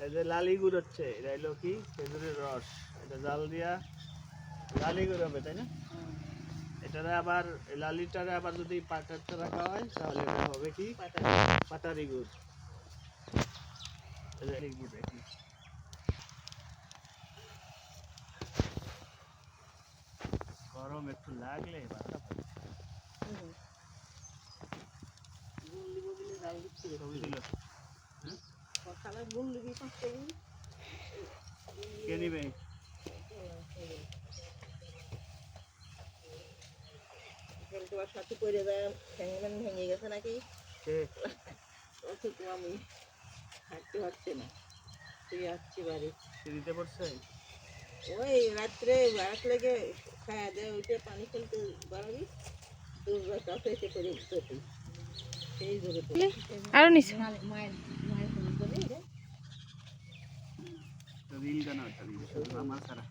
এই যে লালি গুড় হচ্ছে এটা হলো কি? খেজুরের রস। এটা জাল দিয়া লালি গুড় হবে তাই না? এটারে আবার লালিটারে আবার যদি পাটাতে রাখা হয় তাহলে এটা হবে কি? পাটারি গুড়। গরম একটু লাগলে বাতা পাবে। দিল কে নিবে? তোমার সাথে ভেঙে গেছে নাকি? কে? আমি হাঁটতে পারছি না। তুই আসছি বাড়ি। সিঁড়িতে পড়ছে? ওই রাত্রে বারাক লেগে খাওয়া দেয় ওইটা পানি ফেলতে বাড়াবি দুর্গা কাছে করে সেই আরও নিচে। মায়ের রিল গানা আমার সারা।